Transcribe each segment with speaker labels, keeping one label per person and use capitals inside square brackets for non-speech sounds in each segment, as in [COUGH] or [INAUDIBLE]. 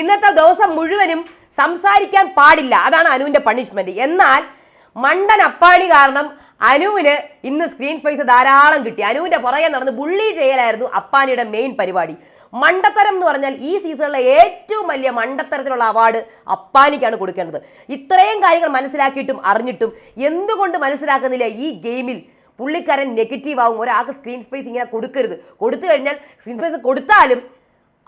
Speaker 1: ഇന്നത്തെ ദിവസം മുഴുവനും സംസാരിക്കാൻ പാടില്ല. അതാണ് അനുവിന്റെ പണിഷ്മെന്റ് എന്നാൽ മണ്ടൻ അപ്പാണി കാരണം അനുവിന് ഇന്ന് സ്ക്രീൻ സ്പേസ് ധാരാളം കിട്ടി. അനുവിന്റെ പുറകെ നടന്ന് ബുള്ളി ചെയ്യലായിരുന്നു അപ്പാനിയുടെ മെയിൻ പരിപാടി. മണ്ടത്തരം എന്ന് പറഞ്ഞാൽ ഈ സീസണിലെ ഏറ്റവും വലിയ മണ്ടത്തരത്തിലുള്ള അവാർഡ് അപ്പാനിക്കാണ് കൊടുക്കേണ്ടത്. ഇത്രയും കാര്യങ്ങൾ മനസ്സിലാക്കിയിട്ടും അറിഞ്ഞിട്ടും എന്തുകൊണ്ട് മനസ്സിലാക്കുന്നില്ല ഈ ഗെയിമിൽ പുള്ളിക്കാരൻ നെഗറ്റീവ് ആവും. ഒരാൾക്ക് സ്ക്രീൻ സ്പേസ് ഇങ്ങനെ കൊടുക്കരുത്. കൊടുത്തു കഴിഞ്ഞാൽ സ്ക്രീൻ സ്പേസ് കൊടുത്താലും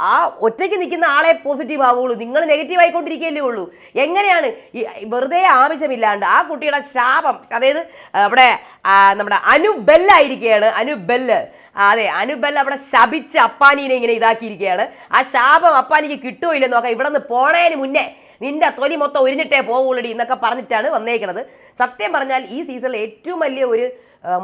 Speaker 1: ആ ഒറ്റയ്ക്ക് നിൽക്കുന്ന ആളെ പോസിറ്റീവ് ആവുള്ളൂ നിങ്ങൾ നെഗറ്റീവ് ആയിക്കൊണ്ടിരിക്കുകയല്ലേ ഉള്ളൂ. എങ്ങനെയാണ് ഈ വെറുതെ ആവശ്യമില്ലാണ്ട് ആ കുട്ടിയുടെ ശാപം അതായത് അവിടെ നമ്മുടെ അനുബെല്ലായിരിക്കുകയാണ് അനുബെല്ല് അതെ അനുബെല്ല അവിടെ ശപിച്ച് അപ്പാനീനെ ഇങ്ങനെ ഇതാക്കിയിരിക്കുകയാണ്. ആ ശാപം അപ്പാനിക്ക് കിട്ടുമോ ഇല്ലെന്ന് നോക്കാം ഇവിടെ നിന്ന് പോണേന് മുന്നേ നിന്റെ തൊലി മൊത്തം ഒരിഞ്ഞിട്ടേ പോവുള്ളടി എന്നൊക്കെ പറഞ്ഞിട്ടാണ് വന്നേക്കുന്നത് സത്യം പറഞ്ഞാൽ ഈ സീസണിൽ ഏറ്റവും വലിയ ഒരു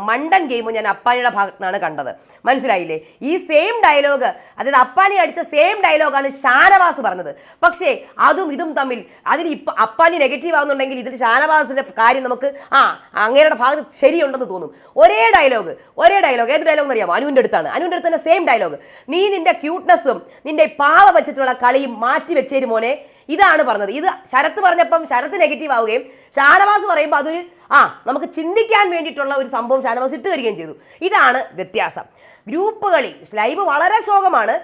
Speaker 1: മണ്ടൻ ഗെയിം ഞാൻ അപ്പാനിയുടെ ഭാഗത്തു നിന്നാണ് കണ്ടത്. മനസ്സിലായില്ലേ? ഈ സെയിം ഡയലോഗ് അതായത് അപ്പാനി അടിച്ച സെയിം ഡയലോഗാണ് ഷാനവാസ് പറഞ്ഞത്. പക്ഷേ അതും ഇതും തമ്മിൽ അതിന് ഇപ്പം അപ്പാനി നെഗറ്റീവ് ആവുന്നുണ്ടെങ്കിൽ ഇതിൽ ഷാനവാസിന്റെ കാര്യം നമുക്ക് ആ അങ്ങേരുടെ ഭാഗത്ത് ശരിയുണ്ടെന്ന് തോന്നും. ഒരേ ഡയലോഗ് ഒരേ ഡയലോഗ് ഏത് ഡയലോഗ് അറിയാമോ? അനുവിന്റെ അടുത്താണ്. അനുവിന്റെ അടുത്ത് തന്നെ സെയിം ഡയലോഗ് നീ നിന്റെ ക്യൂട്ട്നെസ്സും നിന്റെ പാവ വെച്ചിട്ടുള്ള കളിയും മാറ്റി വെച്ചേര് മോനെ. ഇതാണ് പറഞ്ഞത്. ഇത് ശരത്ത് പറഞ്ഞപ്പം ശരത്ത് നെഗറ്റീവ് ആവുകയും ഷാനവാസ് പറയുമ്പോൾ അതൊരു ആ നമുക്ക് ചിന്തിക്കാൻ വേണ്ടിയിട്ടുള്ള ഒരു സംഭവം ഷാനവാസ് ഇട്ട് തരികയും ചെയ്തു. ഇതാണ് വ്യത്യാസം. ഗ്രൂപ്പ് കളി ലൈവ് വളരെ ശോകമാണ്.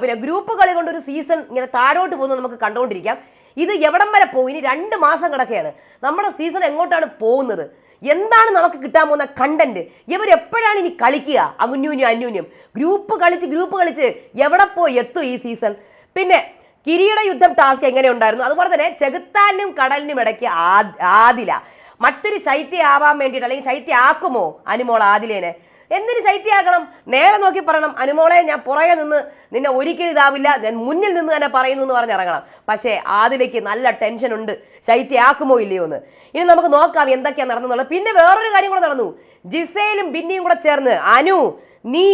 Speaker 1: പിന്നെ ഗ്രൂപ്പ് കളി കൊണ്ടൊരു സീസൺ ഇങ്ങനെ താഴോട്ട് പോകുന്നത് നമുക്ക് കണ്ടുകൊണ്ടിരിക്കാം. ഇത് എവിടം വരെ പോകും? ഇനി രണ്ട് മാസം കിടക്കുകയാണ് നമ്മുടെ സീസൺ എങ്ങോട്ടാണ് പോകുന്നത്? എന്താണ് നമുക്ക് കിട്ടാൻ പോകുന്ന കണ്ടന്റ് ഇവരെപ്പോഴാണ് ഇനി കളിക്കുക? അന്യൂന്യം അന്യൂന്യം. ഗ്രൂപ്പ് കളിച്ച് ഗ്രൂപ്പ് കളിച്ച് എവിടെ പോയി എത്തും ഈ സീസൺ പിന്നെ കിരീട യുദ്ധം ടാസ്ക് എങ്ങനെ ഉണ്ടായിരുന്നു? അതുപോലെ തന്നെ ചെകുത്താനും കടലിനും ഇടയ്ക്ക് ആദില. മറ്റൊരു ശൈത്യ ആവാൻ വേണ്ടിയിട്ട് അല്ലെങ്കിൽ ശൈത്യ ആക്കുമോ അനുമോൾ ആദിലേനെ? എന്തിന് ശൈത്യമാക്കണം നേരെ നോക്കി പറയണം. അനുമോളെ ഞാൻ പുറകെ നിന്ന് നിന്നെ ഒരിക്കലും ഇതാവില്ല. ഞാൻ മുന്നിൽ നിന്ന് തന്നെ പറയുന്നു എന്ന് പറഞ്ഞിറങ്ങണം പക്ഷേ ആദിലേക്ക് നല്ല ടെൻഷൻ ഉണ്ട്. ശൈത്യമാക്കുമോ ഇല്ലയോ എന്ന്. ഇനി നമുക്ക് നോക്കാം എന്തൊക്കെയാണ് നടന്നുള്ളത് പിന്നെ വേറൊരു കാര്യം കൂടെ നടന്നു. ജിസയിലും ബിന്നിയും കൂടെ ചേർന്ന് അനു നീ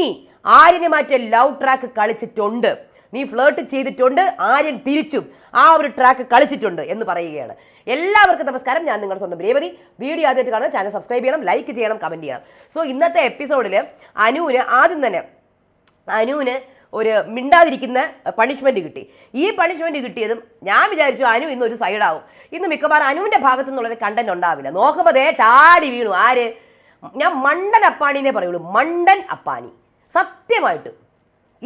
Speaker 1: ആര്യനെ മാറ്റിയ ലവ് ട്രാക്ക് കളിച്ചിട്ടുണ്ട്. നീ ഫ്ലേർട്ട് ചെയ്തിട്ടുണ്ട് ആര്യൻ തിരിച്ചും. ആ ഒരു ട്രാക്ക് കളിച്ചിട്ടുണ്ട് എന്ന് പറയുകയാണ്. എല്ലാവർക്കും നമസ്കാരം. ഞാൻ നിങ്ങളുടെ സ്വന്തം രേവതി. വീഡിയോ ആദ്യമായിട്ട് കാണുന്ന ചാനൽ സബ്സ്ക്രൈബ് ചെയ്യണം ലൈക്ക് ചെയ്യണം കമന്റ് ചെയ്യണം. സോ ഇന്നത്തെ എപ്പിസോഡിൽ അനുവിന് ആദ്യം തന്നെ അനുവിന് ഒരു മിണ്ടാതിരിക്കുന്ന പണിഷ്മെന്റ് കിട്ടി. ഈ പണിഷ്മെന്റ് കിട്ടിയതും ഞാൻ വിചാരിച്ചു അനു ഇന്ന് ഒരു സൈഡാവും ഇന്ന് മിക്കവാറും അനുവിന്റെ ഭാഗത്തു നിന്നുള്ളൊരു കണ്ടന്റ് ഉണ്ടാവില്ല. നോക്കുമ്പോൾ ദേ ചാടി വീണു. ആര്? ഞാൻ മണ്ടൻ അപ്പാണിനെ പറയുള്ളൂ. മണ്ടൻ അപ്പാനി സത്യമായിട്ട്.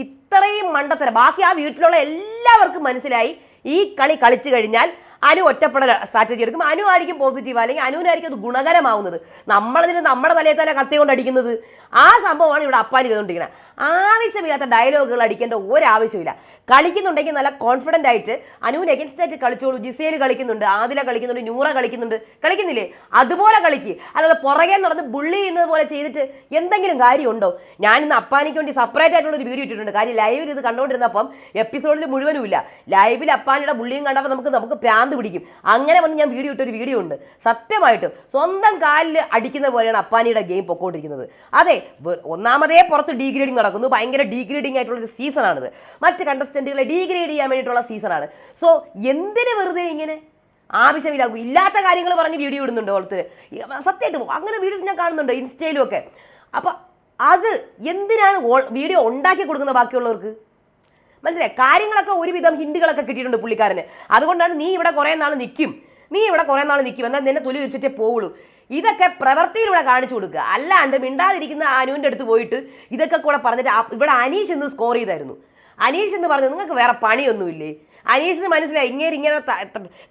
Speaker 1: ഇത്രയും മണ്ടത്തരം. ബാക്കി ആ വീട്ടിലുള്ള എല്ലാവർക്കും മനസ്സിലായി. ഈ കളി കളിച്ചു കഴിഞ്ഞാൽ അനു ഒറ്റപ്പെടൽ സ്ട്രാറ്റജി എടുക്കും അനു ആയിരിക്കും പോസിറ്റീവ് അല്ലെങ്കിൽ അനുവിനായിരിക്കും അത് ഗുണകരമാവുന്നത്. നമ്മളതിന് നമ്മുടെ തലയിൽ തന്നെ കത്തി കൊണ്ട് അടിക്കുന്നത്. ആ സംഭവമാണ് ഇവിടെ അപ്പാലി ചെയ്തുകൊണ്ടിരിക്കുന്നത് ആവശ്യമില്ലാത്ത ഡയലോഗുകൾ അടിക്കേണ്ട ഒരാവശ്യമില്ല. കളിക്കുന്നുണ്ടെങ്കിൽ നല്ല കോൺഫിഡന്റ് ആയിട്ട് അനുവിന് എഗൻസ്റ്റ് ആയിട്ട് കളിച്ചോളൂ. ജിസേൽ കളിക്കുന്നുണ്ട് ആദില കളിക്കുന്നുണ്ട് ന്യൂറ കളിക്കുന്നുണ്ട്. കളിക്കുന്നില്ലേ? അതുപോലെ കളിക്ക്. അല്ലാതെ പുറകെ നടന്ന് ബുള്ളി ചെയ്യുന്നത് പോലെ ചെയ്തിട്ട് എന്തെങ്കിലും കാര്യമുണ്ടോ? ഞാൻ ഇന്ന് അപ്പാനിക്ക് വേണ്ടി സെപ്പറേറ്റ് ആയിട്ടുള്ള ഒരു വീഡിയോ ഇട്ടിട്ടുണ്ട്. കാര്യം ലൈവിൽ ഇത് കണ്ടുകൊണ്ടിരുന്നപ്പം എപ്പിസോഡിൽ മുഴുവനും ഇല്ല ലൈവിൽ അപ്പാനിയുടെ ബുള്ളിയും കണ്ടപ്പോൾ നമുക്ക് നമുക്ക് പ്രാന്ത് പിടിക്കും അങ്ങനെ വന്ന് ഞാൻ വീഡിയോ ഇട്ടൊരു വീഡിയോ ഉണ്ട്. സത്യമായിട്ടും സ്വന്തം കാലിൽ അടിക്കുന്ന പോലെയാണ് അപ്പാനിയുടെ ഗെയിം പൊക്കോണ്ടിരിക്കുന്നത്. അതെ ഒന്നാമതേ പുറത്ത് ഡീഗ്രേഡിങ് നടക്കുന്നു. ഭയങ്കര ഡീഗ്രേഡിംഗ് ആയിട്ടുള്ള ഒരു സീസണാണിത് മറ്റ് കണ്ടസ്റ്റന്റുകളെ ഡീഗ്രേഡ് ചെയ്യാൻ വേണ്ടിയിട്ടുള്ള സീസണാണ് സോ എന്തിന് വെറുതെ ഇങ്ങനെ ആവശ്യമില്ലാകും ഇല്ലാത്ത കാര്യങ്ങൾ പറഞ്ഞ് വീഡിയോ ഇടുന്നുണ്ട് ഓർത്ത് സത്യമായിട്ടും അങ്ങനെ വീഡിയോസ് ഞാൻ കാണുന്നുണ്ട് ഇൻസ്റ്റയിലും ഒക്കെ. അപ്പം അത് എന്തിനാണ് വീഡിയോ ഉണ്ടാക്കി കൊടുക്കുന്ന ബാക്കിയുള്ളവർക്ക്? മനസ്സിലായി? കാര്യങ്ങളൊക്കെ ഒരുവിധം ഹിന്ദികളൊക്കെ കിട്ടിയിട്ടുണ്ട് പുള്ളിക്കാരന്. അതുകൊണ്ടാണ് നീ ഇവിടെ കുറേ നാൾ നിൽക്കും നീ ഇവിടെ കുറേ നാൾ നിൽക്കും എന്നാൽ നിന്നെ തൊലി വിരിച്ചിട്ടേ പോവുള്ളൂ. ഇതൊക്കെ പ്രവൃത്തിയിലൂടെ കാണിച്ചു കൊടുക്കുക. അല്ലാണ്ട് മിണ്ടാതിരിക്കുന്ന അനുവിന്റെ അടുത്ത് പോയിട്ട് ഇതൊക്കെ കൂടെ പറഞ്ഞിട്ട് ഇവിടെ അനീഷ് എന്ന് സ്കോർ ചെയ്തായിരുന്നു. അനീഷ് എന്ന് പറഞ്ഞു നിങ്ങൾക്ക് വേറെ പണിയൊന്നുമില്ലേ? അനീഷിന് മനസ്സിലായി ഇങ്ങനെ ഇങ്ങനെ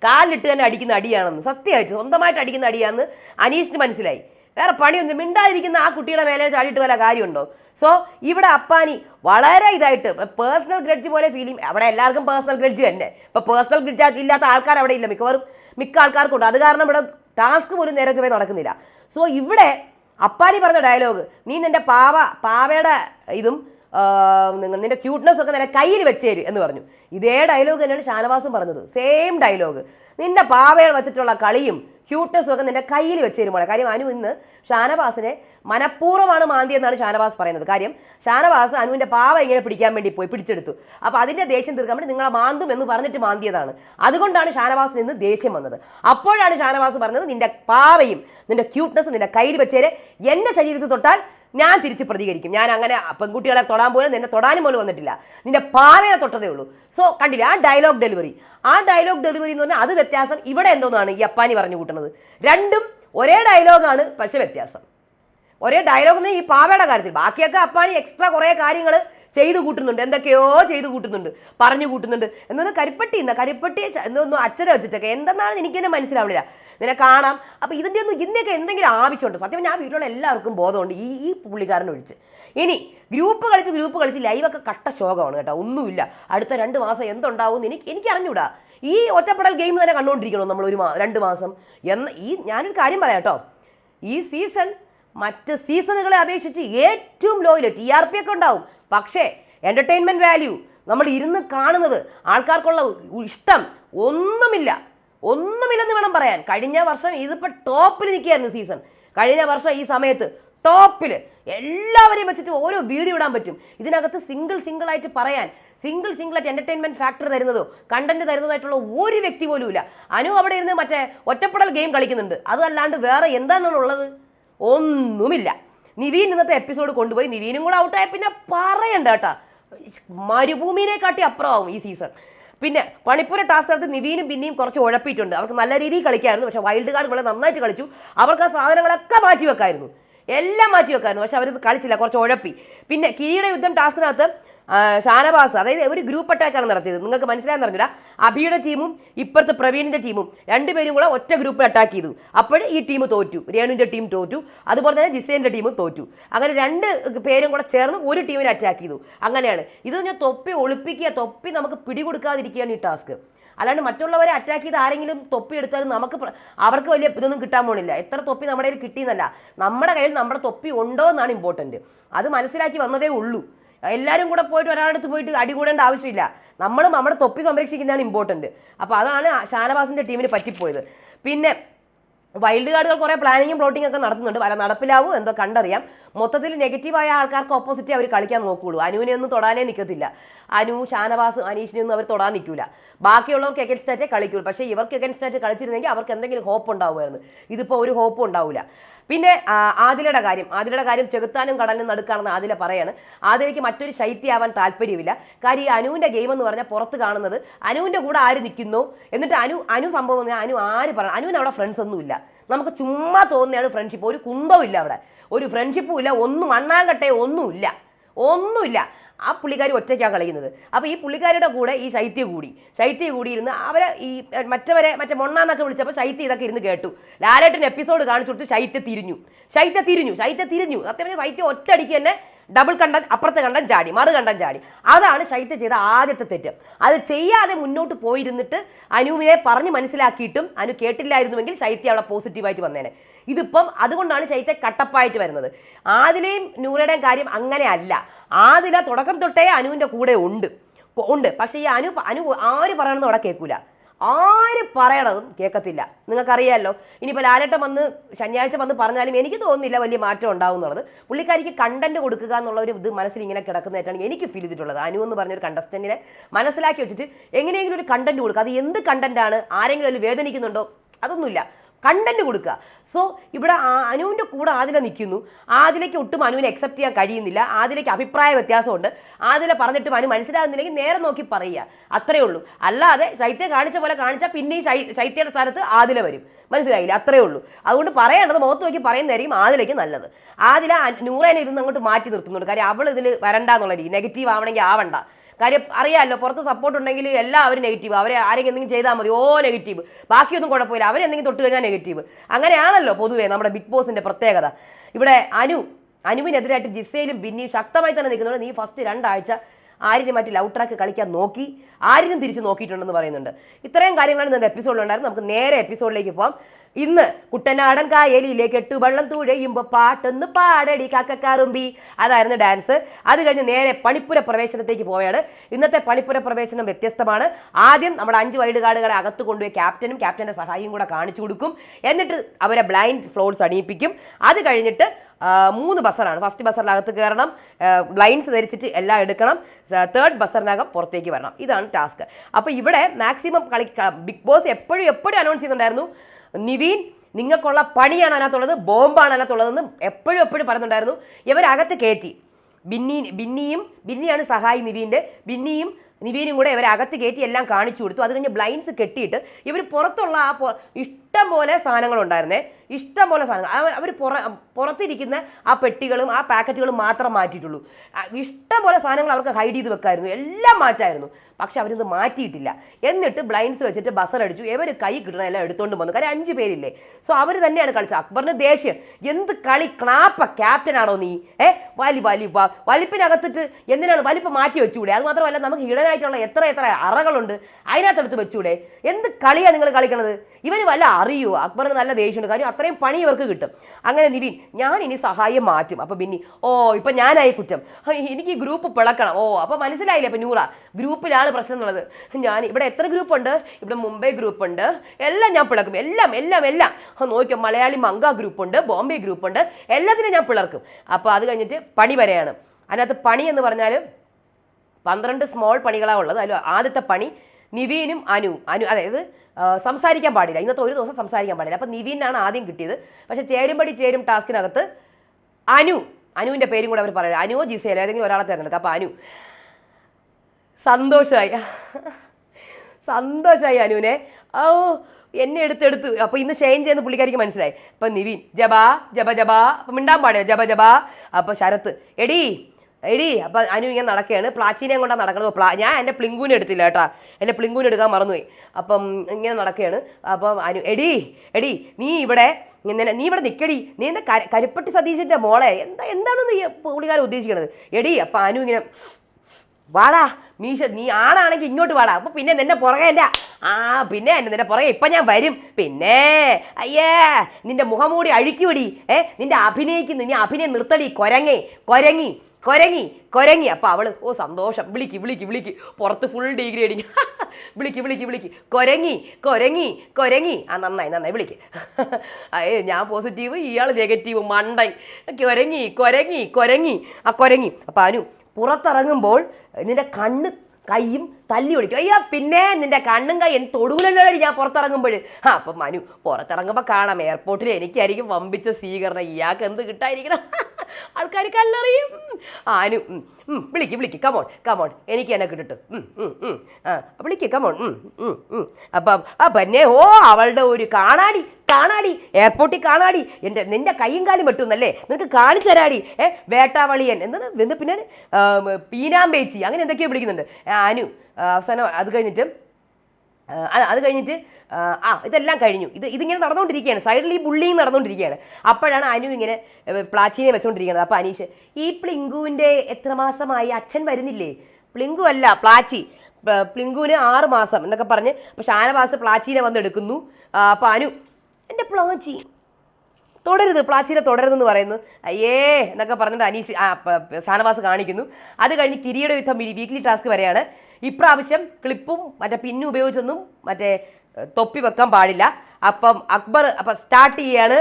Speaker 1: കാലിലിട്ട് തന്നെ അടിക്കുന്ന അടിയാണെന്ന്. സത്യമായിട്ട് സ്വന്തമായിട്ട് അടിക്കുന്ന അടിയാണെന്ന് അനീഷിന് മനസ്സിലായി. വേറെ പണിയൊന്നും മിണ്ടാതിരിക്കുന്ന ആ കുട്ടിയുടെ മേലെ ചാടിയിട്ട് വല്ല കാര്യമുണ്ടോ? സോ ഇവിടെ അപ്പാനി വളരെ ഇതായിട്ട് പേഴ്സണൽ ഗ്രഡ്ജ് പോലെ ഫീൽ ചെയ്യും. അവിടെ എല്ലാവർക്കും പേഴ്സണൽ ഗ്രഡ്ജ് തന്നെ. ഇപ്പൊ പേഴ്സണൽ ഗ്രഡ്ജ് ഇല്ലാത്ത ആൾക്കാർ അവിടെ ഇല്ല. മിക്കവാറും മിക്ക ആൾക്കാർക്കും ഉണ്ട്. അത് കാരണം ഇവിടെ ടാസ്ക് പോലും നേരെ ചൊവ്വേ നടക്കുന്നില്ല. സോ ഇവിടെ അപ്പാനി പറഞ്ഞ ഡയലോഗ് നീ നിന്റെ പാവ പാവയുടെ ഇതും നിങ്ങൾ നിന്റെ ക്യൂട്ട്നെസ് ഒക്കെ നിന്റെ കയ്യിൽ വെച്ചേര് എന്ന് പറഞ്ഞു. ഇതേ ഡയലോഗ് തന്നെയാണ് ഷാനവാസും പറഞ്ഞത്. സെയിം ഡയലോഗ് നിന്റെ പാവയിൽ വെച്ചിട്ടുള്ള കളിയും ക്യൂട്ട്നസ്സും ഒക്കെ നിന്റെ കയ്യിൽ വെച്ച് തരുമ്പോൾ കാര്യം അനു ഇന്ന് ഷാനവാസിനെ മനഃപൂർവമാണ് മാന്തി എന്നാണ് ഷാനവാസ് പറയുന്നത്. കാര്യം ഷാനവാസ് അനുവിന്റെ പാവ ഇങ്ങനെ പിടിക്കാൻ വേണ്ടി പോയി പിടിച്ചെടുത്തു. അപ്പോൾ അതിന്റെ ദേഷ്യം തീർക്കാൻ വേണ്ടി നിങ്ങളെ മാന്തും എന്ന് പറഞ്ഞിട്ട് മാന്തിയതാണ്. അതുകൊണ്ടാണ് ഷാനവാസിന് ഇന്ന് ദേഷ്യം വന്നത്. അപ്പോഴാണ് ഷാനവാസ് പറഞ്ഞത് നിന്റെ പാവയും നിന്റെ ക്യൂട്ട്നെസ് നിന്റെ കയ്യിൽ വെച്ചേരെ എന്റെ ശരീരത്തിൽ തൊട്ടാൽ ഞാൻ തിരിച്ച് പ്രതികരിക്കും. ഞാൻ അങ്ങനെ പെൺകുട്ടികളെ തൊടാൻ പോലും നിന്നെ തൊടാനും പോലും വന്നിട്ടില്ല. നിന്റെ പാവയെ തൊട്ടതേ ഉള്ളൂ. സോ കണ്ടില്ല ആ ഡയലോഗ് ഡെലിവറി ആ ഡയലോഗ് ഡെലിവറി എന്ന് പറഞ്ഞാൽ അത് വ്യത്യാസം ഇവിടെ എന്തോന്നാണ് ഈ അപ്പാനി പറഞ്ഞു കൂട്ടുന്നത്. രണ്ടും ഒരേ ഡയലോഗാണ് പക്ഷെ വ്യത്യാസം. ഒരേ ഡയലോഗ് എന്ന് ഈ പാവയുടെ കാര്യത്തിൽ. ബാക്കിയൊക്കെ അപ്പാനി എക്സ്ട്രാ കുറേ കാര്യങ്ങൾ ചെയ്തു കൂട്ടുന്നുണ്ട്. എന്തൊക്കെയോ ചെയ്തു കൂട്ടുന്നുണ്ട്. പറഞ്ഞു കൂട്ടുന്നുണ്ട്. എന്നൊന്ന് കരിപ്പട്ടി എന്നാ കരിപ്പട്ടി എന്നൊന്നും അച്ഛനെ വെച്ചിട്ടൊക്കെ. എന്തെന്നാണ് എനിക്ക് തന്നെ മനസ്സിലാവണില്ല. നിന്നെ കാണാം. അപ്പോൾ ഇതിന്റെ ഒന്നും ഇതിന്റെയൊക്കെ എന്തെങ്കിലും ആവശ്യമുണ്ട്? സത്യം ഞാൻ വീട്ടിലുള്ള എല്ലാവർക്കും ബോധമുണ്ട്. ഈ ഈ പുള്ളിക്കാരനെ ഒഴിച്ച്. ഇനി ഗ്രൂപ്പ് കളിച്ച് ഗ്രൂപ്പ് കളിച്ച് ലൈവൊക്കെ കട്ട ശോകമാണ് കേട്ടോ. ഒന്നുമില്ല. അടുത്ത രണ്ട് മാസം എന്തുണ്ടാവും എനിക്ക് എനിക്ക് അറിഞ്ഞൂടാ ഈ ഒറ്റപ്പെടൽ ഗെയിം തന്നെ കണ്ടുകൊണ്ടിരിക്കണോ നമ്മൾ ഒരു രണ്ട് മാസം? എന്ന ഈ ഞാനൊരു കാര്യം പറയാം കേട്ടോ. ഈ സീസൺ മറ്റ് സീസണുകളെ അപേക്ഷിച്ച് ഏറ്റവും ലോയിൽ ടി ആർ പി ഒക്കെ ഉണ്ടാവും. പക്ഷേ എന്റർടൈൻമെന്റ് വാല്യൂ നമ്മൾ ഇരുന്ന് കാണുന്നത് ആൾക്കാർക്കുള്ള ഇഷ്ടം ഒന്നുമില്ല. ഒന്നുമില്ലെന്ന് വേണം പറയാൻ. കഴിഞ്ഞ വർഷം ഇതിപ്പോൾ ടോപ്പിൽ നിൽക്കുകയായിരുന്നു സീസൺ കഴിഞ്ഞ വർഷം ഈ സമയത്ത് ടോപ്പിൽ എല്ലാവരെയും വെച്ചിട്ട് ഓരോ വീഡിയോ ഇടാൻ പറ്റും. ഇതിനകത്ത് സിംഗിൾ സിംഗിൾ ആയിട്ട് പറയാൻ സിംഗിൾ സിംഗിൾ ആയിട്ട് എന്റർടൈൻമെന്റ് ഫാക്ടർ തരുന്നതോ കണ്ടന്റ് തരുന്നതായിട്ടുള്ള ഒരു വ്യക്തി പോലും ഇല്ല അനു അവിടെ ഇരുന്ന് മറ്റേ ഒറ്റപ്പെടൽ ഗെയിം കളിക്കുന്നുണ്ട്. അതല്ലാണ്ട് വേറെ എന്താണെന്നുള്ളത് ഒന്നുമില്ല. നിവീൻ ഇന്നത്തെ എപ്പിസോഡ് കൊണ്ടുപോയി നിവീനും കൂടെ ഔട്ടായ പിന്നെ പറയണ്ട കേട്ടാ. മരുഭൂമിനെ കാട്ടി അപ്പുറമാവും ഈ സീസൺ പിന്നെ പണിപ്പുര ടാസ്ക് നടത്തി നിവീനും പിന്നെയും കുറച്ച് ഉഴപ്പിയിട്ടുണ്ട്. അവർക്ക് നല്ല രീതിയിൽ കളിക്കായിരുന്നു. പക്ഷേ വൈൽഡ് കാർഡ് വളരെ നന്നായിട്ട് കളിച്ചു. അവർക്ക് ആ സാധനങ്ങളൊക്കെ മാറ്റി വെക്കായിരുന്നു എല്ലാം മാറ്റി വെക്കായിരുന്നു പക്ഷെ അവരത് കളിച്ചില്ല. കുറച്ച് ഉഴപ്പി. പിന്നെ കിരീട യുദ്ധം ടാസ്കിനകത്ത് ഷാനവാസ് അതായത് ഒരു ഗ്രൂപ്പ് അറ്റാക്കാണ് നടത്തിയത്. നിങ്ങൾക്ക് മനസ്സിലായെന്ന് പറഞ്ഞില്ല അഭിയുടെ ടീമും ഇപ്പുറത്തെ പ്രവീണിന്റെ ടീമും രണ്ടുപേരും കൂടെ ഒറ്റ ഗ്രൂപ്പ് അറ്റാക്ക് ചെയ്തു. അപ്പോൾ ഈ ടീം തോറ്റു. രേണുവിന്റെ ടീം തോറ്റു. അതുപോലെ തന്നെ ജിസേന്റെ ടീമും തോറ്റു. അങ്ങനെ രണ്ട് പേരും കൂടെ ചേർന്ന് ഒരു ടീമിനെ അറ്റാക്ക് ചെയ്തു. അങ്ങനെയാണ്. ഇത് ഞാൻ തൊപ്പി ഒളിപ്പിക്കുക തൊപ്പി നമുക്ക് പിടികൊടുക്കാതിരിക്കുകയാണ് ഈ ടാസ്ക് അല്ലാണ്ട് മറ്റുള്ളവരെ അറ്റാക്ക് ചെയ്ത് ആരെങ്കിലും തൊപ്പി എടുത്താലും നമുക്ക് അവർക്ക് വലിയ ഇതൊന്നും കിട്ടാൻ പോണില്ല. എത്ര തൊപ്പി നമ്മുടെ കയ്യിൽ കിട്ടിയെന്നല്ല. നമ്മുടെ കയ്യിൽ നമ്മുടെ തൊപ്പി ഉണ്ടോ എന്നാണ് ഇമ്പോർട്ടന്റ് അത് മനസ്സിലാക്കി വന്നതേ ഉള്ളൂ. എല്ലാവരും കൂടെ പോയിട്ട് ഒരാളടുത്ത് പോയിട്ട് അടി കൂടേണ്ട ആവശ്യമില്ല. നമ്മൾ നമ്മുടെ തൊപ്പി സംരക്ഷിക്കുന്നതാണ് ഇമ്പോർട്ടന്റ് അപ്പോൾ അതാണ് ഷാനവാസിന്റെ ടീമിന് പറ്റിപ്പോയത്. പിന്നെ വൈൽഡ് കാർഡുകൾ കുറേ പ്ലാനിങ്ങും പ്ലോട്ടിംഗ് ഒക്കെ നടത്തുന്നുണ്ട്. പല നടപ്പിലാവും എന്തോ കണ്ടറിയാം. മൊത്തത്തിൽ നെഗറ്റീവായ ആൾക്കാർക്ക് ഓപ്പോസിറ്റ് അവർ കളിക്കാൻ നോക്കുകയുള്ളൂ അനുവിനെ ഒന്നും തൊടാനേ നിൽക്കത്തില്ല അനു ഷാനവാസ് അനീഷിനെ ഒന്നും അവർ തൊടാൻ നിൽക്കില്ല ബാക്കിയുള്ളവർക്ക് എഗൻസ്റ്റ് ആയിട്ടേ കളിക്കുള്ളൂ. പക്ഷേ ഇവർക്ക് എഗൻസ്റ്റ് ആയിട്ട് കളിച്ചിരുന്നെങ്കിൽ അവർക്ക് എന്തെങ്കിലും ഹോപ്പ് ഉണ്ടാവുമായിരുന്നു. ഇതിപ്പോൾ ഒരു ഹോപ്പും ഉണ്ടാവില്ല പിന്നെ ആദിലയുടെ കാര്യം. ആദിലയുടെ കാര്യം ചെകുത്താനും കടലിനും നടുക്കാണെന്ന് ആദില പറയാണ്. ആദിലയ്ക്ക് മറ്റൊരു ശൈത്യാവാൻ താല്പര്യമില്ല. കാര്യം ഈ അനുവിന്റെ ഗെയിം എന്ന് പറഞ്ഞാൽ പുറത്ത് കാണുന്നത് അനുവിന്റെ കൂടെ ആര് നിൽക്കുന്നു എന്നിട്ട് അനു അനു സംഭവം അനു ആര് പറയണം അനുവിന് അവിടെ ഫ്രണ്ട്സ് ഒന്നുമില്ല. നമുക്ക് ചുമ്മാ തോന്നുന്നതാണ് ഫ്രണ്ട്ഷിപ്പ് ഒരു കുന്തവും ഇല്ല അവിടെ. ഒരു ഫ്രണ്ട്ഷിപ്പും ഇല്ല ഒന്നും അണ്ണാങ്കട്ടെ ഒന്നുമില്ല. ഒന്നുമില്ല. ആ പുള്ളിക്കാരി ഒറ്റയ്ക്കാണ് കളിക്കുന്നത്. അപ്പോൾ ഈ പുള്ളിക്കാരിയുടെ കൂടെ ഈ ശൈത്യ കൂടി. ശൈത്യ കൂടിയിരുന്ന് അവരെ ഈ മറ്റവരെ മറ്റേ മൊണ്ണാന്നൊക്കെ വിളിച്ചപ്പോൾ ശൈത്യ ഇതൊക്കെ ഇരുന്ന് കേട്ടു. ലാലേട്ടൻ എപ്പിസോഡ് കാണിച്ചു കൊടുത്ത് ശൈത്യ തിരിഞ്ഞു. ശൈത്യ തിരിഞ്ഞു. ശൈത്യ തിരിഞ്ഞു. സത്യം പറഞ്ഞാൽ ശൈത്യ ഒറ്റയടിക്ക് തന്നെ ഡബിൾ കണ്ടൻ അപ്പുറത്തെ കണ്ടൻ ചാടി മറു കണ്ടൻ ചാടി. അതാണ് ശൈത്യ ചെയ്ത ആദ്യത്തെ തെറ്റ്. അത് ചെയ്യാതെ മുന്നോട്ട് പോയിരുന്നിട്ട് അനുവിനെ പറഞ്ഞ് മനസ്സിലാക്കിയിട്ടും അനു കേട്ടില്ലായിരുന്നുവെങ്കിൽ ശൈത്യ അവിടെ പോസിറ്റീവായിട്ട് വന്നേനെ. ഇതിപ്പം അതുകൊണ്ടാണ് ശൈത്യ കട്ടപ്പായിട്ട് വരുന്നത്. ആദിലെയും നൂറയുടെയും കാര്യം അങ്ങനെ അല്ല. ആദില തുടക്കം തൊട്ടേ അനുവിന്റെ കൂടെ ഉണ്ട്. ഉണ്ട്. പക്ഷേ ഈ അനു അനു ആര് പറയണമെന്ന് അവിടെ കേൾക്കൂല. ആര് പറയണതും കേൾക്കത്തില്ല നിങ്ങൾക്കറിയാമല്ലോ ഇനിയിപ്പോൾ ലാലേട്ടൻ വന്ന് ശനിയാഴ്ച വന്ന് പറഞ്ഞാലും എനിക്ക് തോന്നുന്നില്ല വലിയ മാറ്റം ഉണ്ടാവും എന്നുള്ളത്. പുള്ളിക്കാരിക്ക് കണ്ടന്റ് കൊടുക്കുക എന്നുള്ള ഒരു ഇത് മനസ്സിൽ ഇങ്ങനെ കിടക്കുന്നതായിട്ടാണ് എനിക്ക് ഫീൽ ചെയ്തിട്ടുള്ളത്. അനു എന്ന് പറഞ്ഞൊരു കണ്ടസ്റ്റന്റിനെ മനസ്സിലാക്കി വെച്ചിട്ട് എങ്ങനെയെങ്കിലും ഒരു കണ്ടന്റ് കൊടുക്കുക. അത് എന്ത് കണ്ടന്റാണ് ആരെങ്കിലും അതിൽ വേദനിക്കുന്നുണ്ടോ? അതൊന്നുമില്ല. കണ്ടന്റ് കൊടുക്കുക. സോ ഇവിടെ അനുവിന്റെ കൂടെ ആദില നിൽക്കുന്നു. ആദിലേക്ക് ഒട്ടും അനുവിനെ അക്സെപ്റ്റ് ചെയ്യാൻ കഴിയുന്നില്ല. ആദിലേക്ക് അഭിപ്രായ വ്യത്യാസമുണ്ട്. ആദില പറഞ്ഞിട്ടും അനു മനസ്സിലാകുന്നില്ലെങ്കിൽ നേരെ നോക്കി പറയുക. അത്രയേ ഉള്ളൂ. അല്ലാതെ ശൈത്യം കാണിച്ച പോലെ കാണിച്ചാൽ പിന്നെ ഈ ശൈത്യയുടെ സ്ഥാനത്ത് ആദില വരും. മനസ്സിലായില്ല? അത്രയേ ഉള്ളൂ. അതുകൊണ്ട് പറയേണ്ടത് മുഖത്ത് നോക്കി പറയുന്നതായിരിക്കും ആദിലേക്ക് നല്ലത്. ആദില നൂറേനെ ഇരുന്ന് അങ്ങോട്ട് മാറ്റി നിർത്തുന്നുണ്ട്. കാര്യം അവൾ ഇതിൽ വരണ്ട എന്നുള്ള രീതി. നെഗറ്റീവ് ആവണമെങ്കിൽ ആവണ്ട. കാര്യം അറിയാമല്ലോ പുറത്ത് സപ്പോർട്ട് ഉണ്ടെങ്കിൽ എല്ലാവരും നെഗറ്റീവ് അവരെ ആരെങ്കിലും എന്തെങ്കിലും ചെയ്താൽ മതി. ഓ നെഗറ്റീവ് ബാക്കിയൊന്നും കുഴപ്പമില്ല. അവരെന്തെങ്കിലും തൊട്ട് കഴിഞ്ഞാൽ നെഗറ്റീവ് അങ്ങനെയാണല്ലോ പൊതുവേ നമ്മുടെ ബിഗ് ബോസിന്റെ പ്രത്യേകത. ഇവിടെ അനു അനുവിനെതിരായിട്ട് ജിസയിലും ബിന്നിയും ശക്തമായി തന്നെ നിൽക്കുന്നുണ്ട്. നീ ഫസ്റ്റ് രണ്ടാഴ്ച ആര്യനെ മാറ്റി ലവ് ട്രാക്ക് കളിക്കാൻ നോക്കി ആര്യനും തിരിച്ച് നോക്കിയിട്ടുണ്ടെന്ന് പറയുന്നുണ്ട്. ഇത്രയും കാര്യങ്ങളാണ് ഇന്നത്തെ എപ്പിസോഡിലുണ്ടായിരുന്നത് നമുക്ക് നേരെ എപ്പിസോഡിലേക്ക് പോകാം ഇന്ന് കുട്ടനാടൻ കായലിലേക്ക് എട്ടു വെള്ളം തുഴയുമ്പോൾ പാട്ടൊന്ന് പാടടി കാക്കക്കാറുമ്പി. അതായിരുന്നു ഡാൻസ് അത് കഴിഞ്ഞ് നേരെ പണിപ്പുര പ്രവേശനത്തേക്ക് പോവുകയാണ്. ഇന്നത്തെ പണിപ്പുര പ്രവേശനം വ്യത്യസ്തമാണ്. ആദ്യം നമ്മുടെ അഞ്ച് വൈഡ് കാർഡുകളെ അകത്ത് കൊണ്ടുപോയി ക്യാപ്റ്റനും ക്യാപ്റ്റന്റെ സഹായിയും കൂടെ കാണിച്ചു കൊടുക്കും. എന്നിട്ട് അവരെ ബ്ലൈൻഡ് ഫ്ലോർസ് അണിയിപ്പിക്കും. അത് കഴിഞ്ഞിട്ട് മൂന്ന് ബസറാണ് ഫസ്റ്റ് ബസറിനകത്ത് കയറണം ലൈൻസ് ധരിച്ചിട്ട് എല്ലാം എടുക്കണം. തേർഡ് ബസ്സറിനകം പുറത്തേക്ക് വരണം. ഇതാണ് ടാസ്ക് അപ്പോൾ ഇവിടെ മാക്സിമം കളി ബിഗ് ബോസ് എപ്പോഴും എപ്പോഴും അനൗൺസ് ചെയ്യുന്നുണ്ടായിരുന്നു. നിവീൻ നിങ്ങൾക്കുള്ള പണിയാണ് അതിനകത്തുള്ളത്. ബോംബാണ് അതിനകത്തുള്ളതെന്ന് എപ്പോഴും എപ്പോഴും പറയുന്നുണ്ടായിരുന്നു. ഇവരകത്ത് കയറ്റി ബിന്നി ബിന്നിയും ബിന്നിയാണ് സഹായി നിവീന്റെ. ബിന്നിയും നിവീനും കൂടെ ഇവരെ അകത്ത് കയറ്റി എല്ലാം കാണിച്ചു കൊടുത്തു. അത് കഴിഞ്ഞ് ബ്ലൈൻഡ്സ് കെട്ടിയിട്ട് ഇവർ പുറത്തുള്ള ആ ഇഷ്ടം പോലെ സാധനങ്ങളുണ്ടായിരുന്നേ. ഇഷ്ടം പോലെ സാധനങ്ങൾ അവർ പുറ പുറത്തിരിക്കുന്ന ആ പെട്ടികളും ആ പാക്കറ്റുകളും മാത്രം മാറ്റിയിട്ടുള്ളൂ. ഇഷ്ടം പോലെ സാധനങ്ങൾ അവർക്ക് ഹൈഡ് ചെയ്ത് വെക്കായിരുന്നു. എല്ലാം മാറ്റായിരുന്നു. പക്ഷെ അവരിത് മാറ്റിയിട്ടില്ല. എന്നിട്ട് ബ്ലൈൻഡ്സ് വെച്ചിട്ട് ബസർ അടിച്ചു. ഇവർ കൈ കിട്ടണ എല്ലാം എടുത്തുകൊണ്ട് വന്നു. കാര്യം അഞ്ച് പേരില്ലേ. സോ അവർ തന്നെയാണ് കളിച്ചത്. അക്ബറിന് ദേഷ്യം. എന്ത് കളി ക്ലാപ്പ ക്യാപ്റ്റനാണോ നീ? ഏ? വലി വലി വലിപ്പിനകത്തിട്ട് എന്തിനാണ് വലിപ്പ് മാറ്റി വെച്ചുകൂടെ അത് മാത്രമല്ല നമുക്ക് ഹിഡനായിട്ടുള്ള എത്ര എത്ര അറകളുണ്ട് അതിനകത്തെടുത്ത് വെച്ചൂടെ? എന്ത് കളിയാണ് നിങ്ങൾ കളിക്കണത്? ഇവന് വല്ല അറിയുമോ അക്ബറിന് നല്ല ദേഷ്യമുണ്ട്. കാര്യം അത്രയും പണി ഇവർക്ക് കിട്ടും. അങ്ങനെ നിവിൻ ഞാൻ ഇനി സഹായം മാറ്റും. അപ്പൊ ബിന്നി ഓ ഇപ്പൊ ഞാനായി കുറ്റം. എനിക്ക് ഗ്രൂപ്പ് പിളക്കണം. ഓ അപ്പൊ മനസ്സിലായില്ലേ അപ്പൊ നൂറ? ഗ്രൂപ്പിലാണ് പ്രശ്നം എന്നുള്ളത്. ഞാൻ ഇവിടെ എത്ര ഗ്രൂപ്പ് ഉണ്ട് ഇവിടെ മുംബൈ ഗ്രൂപ്പ് ഉണ്ട് എല്ലാം ഞാൻ പിളക്കും. എല്ലാം എല്ലാം എല്ലാം. നോക്കിയോ മലയാളി മങ്ക ഗ്രൂപ്പ് ഉണ്ട് ബോംബെ ഗ്രൂപ്പ് ഉണ്ട് എല്ലാത്തിനും ഞാൻ പിളർക്കും. അപ്പോൾ അത് കഴിഞ്ഞിട്ട് പണി വരെയാണ്. അതിനകത്ത് പണി എന്ന് പറഞ്ഞാൽ പന്ത്രണ്ട് സ്മോൾ പണികളാണ് ഉള്ളത്. അതിൽ ആദ്യത്തെ പണി നിവീനും അനുവും അനു അതായത് സംസാരിക്കാൻ പാടില്ല. ഇന്നത്തെ ഒരു ദിവസം സംസാരിക്കാൻ പാടില്ല. അപ്പം നിവീനാണ് ആദ്യം കിട്ടിയത്. പക്ഷേ ചേരുംപടി ചേരും ടാസ്കിനകത്ത് അനു അനുവിന്റെ പേരും കൂടെ അവർ പറയുക അനുവോ ജിസേലോ ഏതെങ്കിലും ഒരാളെ തിരഞ്ഞെടുക്കുക അപ്പോൾ അനു സന്തോഷമായി സന്തോഷമായി അനുവിനെ. ഓ എന്നെ എടുത്തെടുത്ത്. അപ്പോൾ ഇന്ന് ഷെയിൻ ചെയ്യുന്ന പുള്ളിക്കാരിക്ക് മനസ്സിലായി. അപ്പം നിവീൻ ജബാ ജബ ജബാ. അപ്പം മിണ്ടാൻ പാടില്ല. ജബ ജബാ. അപ്പോൾ ശരത്ത് എടീ എടീ അപ്പം അനു ഇങ്ങനെ നടക്കുകയാണ് പ്ലാച്ചീനെയും കൊണ്ടാണ് നടക്കുന്നത് പ്ലാ ഞാൻ എന്റെ പ്ലിങ്കൂനെ എടുത്തില്ല കേട്ടാ. എന്റെ പ്ലിങ്കൂനെ എടുക്കാൻ മറന്നുപോയി. അപ്പം ഇങ്ങനെ നടക്കുകയാണ് അപ്പം അനു എടി എടി നീ ഇവിടെ നീ ഇവിടെ നിൽക്കടി നീ എന്താ കര കരിപ്പട്ടി സതീശന്റെ മോളെ? എന്താ എന്താണ് നീ പുള്ളിക്കാരൻ ഉദ്ദേശിക്കുന്നത് എടി അപ്പം അനു ഇങ്ങനെ വാടാ മീശ നീ ആണാണെങ്കിൽ ഇങ്ങോട്ട് വാടാ. അപ്പൊ പിന്നെ നിന്നെ പുറകെ എന്റെ ആ പിന്നെ എന്നെ നിന്റെ പുറകെ ഇപ്പം ഞാൻ വരും. പിന്നെ അയ്യേ നിന്റെ അഴുക്കി വിടി ഏ നിന്റെ അഭിനയിക്കുന്നു. നീ അഭിനയം നിർത്തടി കൊരങ്ങി കൊരങ്ങി. കൊരങ്ങി കൊരങ്ങി. അപ്പം അവൾ ഓ സന്തോഷം. വിളിക്ക് വിളിക്ക് വിളിക്ക്. പുറത്ത് ഫുൾ ഡിഗ്രി അടിക്കും. [LAUGHS] വിളിക്ക് വിളിക്ക് വിളിക്ക്. കൊരങ്ങി കൊരങ്ങി കൊരങ്ങി. ആ നന്നായി നന്നായി. വിളിക്ക്. [LAUGHS] അയ്യേ ഞാൻ പോസിറ്റീവ് ഇയാൾ നെഗറ്റീവ് മണ്ടൻ. കൊരങ്ങി കൊരങ്ങി കൊരങ്ങി. ആ കൊരങ്ങി. അപ്പം അനു പുറത്തിറങ്ങുമ്പോൾ നിന്റെ കണ്ണ് കൈയും തല്ലി ഒടിക്കും. അയ്യോ പിന്നെ നിന്റെ കണ്ണും കൈയും തൊടുവിലല്ലോ ഞാൻ പുറത്തിറങ്ങുമ്പോൾ? ആ അപ്പം മനു പുറത്തിറങ്ങുമ്പോൾ കാണാം. എയർപോർട്ടിൽ എനിക്കായിരിക്കും വമ്പിച്ച സ്വീകരണം. ഇയാൾക്ക് എന്ത് കിട്ടായിരിക്കണം [LAUGHS] ആൾക്കാർ കല്ലറിയും. ആനു വിളിക്ക് വിളിക്ക്. കമോൺ കമോൺ എനിക്ക് എന്നെ കിട്ടിട്ട്. വിളിക്ക് കമോൺ അപ്പം പിന്നെ ഓ അവളുടെ ഒരു കാണാടി കാണാടി എയർപോർട്ടിൽ കാണാടി. എന്റെ നിന്റെ കൈയും കാലും വെട്ടുന്നല്ലേ? നിനക്ക് കാണിച്ചു തരാടി. ഏ വേട്ടാവളിയൻ. എന്നത് എന്ത് പിന്നെ പീനാമ്പേച്ചി. അങ്ങനെ എന്തൊക്കെയോ വിളിക്കുന്നുണ്ട്. ആനു അവസാനം അത് കഴിഞ്ഞിട്ട് അത് അത് കഴിഞ്ഞിട്ട് ആ, ഇതെല്ലാം കഴിഞ്ഞു. ഇത് ഇതിങ്ങനെ നടന്നുകൊണ്ടിരിക്കുകയാണ്. സൈഡിൽ ഈ ബുള്ളിങ് നടന്നുകൊണ്ടിരിക്കുകയാണ്. അപ്പോഴാണ് അനു ഇങ്ങനെ പ്ലാച്ചീനെ വെച്ചുകൊണ്ടിരിക്കുന്നത് അപ്പോൾ അനീഷ് ഈ പ്ലിങ്കുവിന്റെ എത്ര മാസമായി അച്ഛൻ വരുന്നില്ലേ? പ്ലിങ്കു അല്ല പ്ലാച്ചി. പ്ലിങ്കുവിന് ആറ് മാസം എന്നൊക്കെ പറഞ്ഞ് അപ്പോൾ ഷാനവാസ് പ്ലാച്ചീനെ വന്നെടുക്കുന്നു അപ്പോൾ അനു എന്റെ പ്ലാച്ചി തുടരുത് പ്ലാച്ചീനെ തുടരുതെന്ന് പറയുന്നു. അയ്യേ എന്നൊക്കെ പറഞ്ഞിട്ട് അനീഷ് ആ ഷാനവാസ് കാണിക്കുന്നു. അത് കഴിഞ്ഞ് കിരിയുടെ യുദ്ധം വീക്ക്ലി ടാസ്ക് വരെയാണ്. ഇപ്രാവശ്യം ക്ലിപ്പും മറ്റേ പിന്നും ഉപയോഗിച്ചൊന്നും മറ്റേ തൊപ്പി വെക്കാൻ പാടില്ല. അപ്പം അക്ബർ അപ്പം സ്റ്റാർട്ട് ചെയ്യാണ്.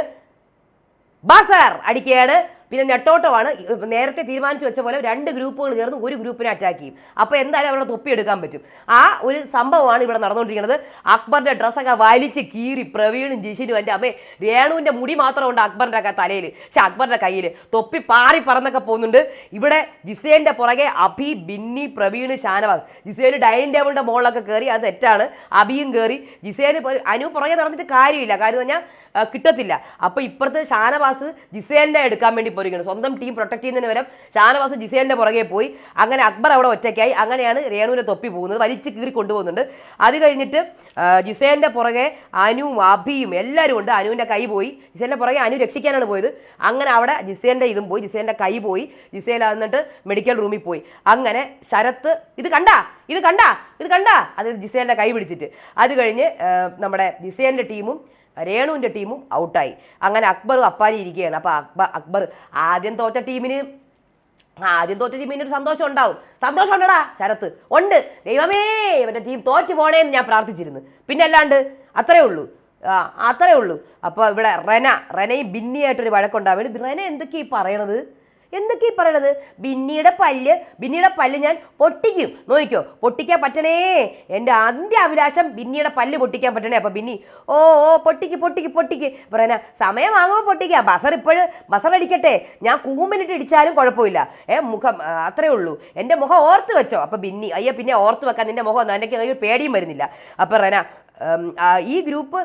Speaker 1: ബസർ അടിക്കുകയാണ്. പിന്നെ നെട്ടോട്ടമാണ്. നേരത്തെ തീരുമാനിച്ചു വെച്ച പോലെ രണ്ട് ഗ്രൂപ്പുകൾ ചേർന്ന് ഒരു ഗ്രൂപ്പിനെ അറ്റാക്ക് ചെയ്യും. അപ്പോൾ എന്തായാലും അവരുടെ തൊപ്പിയെടുക്കാൻ പറ്റും. ആ ഒരു സംഭവമാണ് ഇവിടെ നടന്നുകൊണ്ടിരിക്കുന്നത്. അക്ബറിന്റെ ഡ്രസ്സൊക്കെ വലിച്ച് കീറി പ്രവീണും ജിഷിനും എന്റെ അമ്മേ രേണുവിന്റെ മുടി മാത്രം ഉണ്ട് അക്ബറിന്റെ ഒക്കെ തലയിൽ പക്ഷെ അക്ബറിന്റെ കയ്യിൽ തൊപ്പി പാറി പറന്നൊക്കെ പോകുന്നുണ്ട്. ഇവിടെ ജിസേന്റെ പുറകെ അഭി ബിന്നി പ്രവീണ് ഷാനവാസ്. ജിസേന് ഡൈനിങ് ടേബിളിന്റെ മുകളിലൊക്കെ കയറി അത് തെറ്റാണ്. അഭിയും കയറി ജിസേന് അനു പുറകെ നടന്നിട്ട് കാര്യമില്ല. കാര്യം പറഞ്ഞാൽ കിട്ടത്തില്ല. അപ്പോൾ ഇപ്പുറത്ത് ഷാനവാസ് ജിസേലിനെ എടുക്കാൻ വേണ്ടി പോയി പോയിരിക്കുന്നത് സ്വന്തം ടീം പ്രൊട്ടക്ട് ചെയ്യുന്നതിന് വരെ ഷാനവാസ് ജിസേലിന്റെ പുറകെ പോയി. അങ്ങനെ അക്ബർ അവിടെ ഒറ്റയ്ക്കായി. അങ്ങനെയാണ് രേണുവിനെ തൊപ്പി പോകുന്നത്. വലിച്ച് കീറി കൊണ്ടുപോകുന്നുണ്ട്. അത് കഴിഞ്ഞിട്ട് ജിസേലിന്റെ പുറകെ അനുവും അഭിയും എല്ലാവരും ഉണ്ട്. അനുവിന്റെ കൈ പോയി. ജിസേലിന്റെ പുറകെ അനു രക്ഷിക്കാനാണ് പോയത്. അങ്ങനെ അവിടെ ജിസേലിന്റെ ഇതും പോയി. ജിസേലിന്റെ കൈ പോയി. ജിസേൽ എന്നിട്ട് മെഡിക്കൽ റൂമിൽ പോയി. അങ്ങനെ ശരത്ത് ഇത് കണ്ടാ? ഇത് കണ്ടാ? ഇത് കണ്ടാ? അത് ജിസേലിന്റെ കൈ പിടിച്ചിട്ട്. അത് കഴിഞ്ഞ് നമ്മുടെ ജിസേലിന്റെ ടീമും രേണുവിന്റെ ടീമും ഔട്ടായി. അങ്ങനെ അക്ബറും അപ്പാരി ഇരിക്കുകയാണ്. അപ്പോൾ അക്ബർ അക്ബർ ആദ്യം തോറ്റ ടീമിന് ആദ്യം തോറ്റ ടീമിന് ഒരു സന്തോഷം ഉണ്ടാവും. സന്തോഷം ഉണ്ടടാ ശരത്ത്. ഉണ്ട്. ദൈവമേ ഇവന്റെ ടീം തോറ്റു പോണേന്ന് ഞാൻ പ്രാർത്ഥിച്ചിരുന്നു. പിന്നെ അല്ലാണ്ട് അത്രേ ഉള്ളൂ. ആ അത്രേ ഉള്ളൂ. അപ്പോൾ ഇവിടെ റെന റെനയും ബിന്നിയായിട്ടൊരു വഴക്കുണ്ടാവും റെന എന്തൊക്കെയാണ് ഈ പറയണത്? എന്തൊക്കെ ഈ പറയണത്? ബിന്നിയുടെ പല്ല് ബിന്നിയുടെ പല്ല് ഞാൻ പൊട്ടിക്കും. നോക്കിക്കോ പൊട്ടിക്കാൻ പറ്റണേ. എന്റെ അന്ത്യ അഭിലാഷം ബിന്നിയുടെ പല്ല് പൊട്ടിക്കാൻ പറ്റണേ. അപ്പോൾ ബിന്നി ഓ ഓ പൊട്ടിക്ക് പൊട്ടിക്ക് പൊട്ടിക്ക്. പറയണ സമയമാകുമ്പോൾ പൊട്ടിക്കുക ബസർ ഇപ്പോഴും ബസർ അടിക്കട്ടെ. ഞാൻ കൂമ്പിലിട്ട് ഇടിച്ചാലും കുഴപ്പമില്ല. ഏ മുഖം അത്രേ ഉള്ളൂ. എന്റെ മുഖം ഓർത്ത് വെച്ചോ. അപ്പോൾ ബിന്നി അയ്യ പിന്നെ ഓർത്ത് വെക്കാൻ നിന്റെ മുഖം ഒന്നും എനിക്ക് ഒരു പേടിയും വരുന്നില്ല. അപ്പോൾ റെന ഈ ഗ്രൂപ്പ്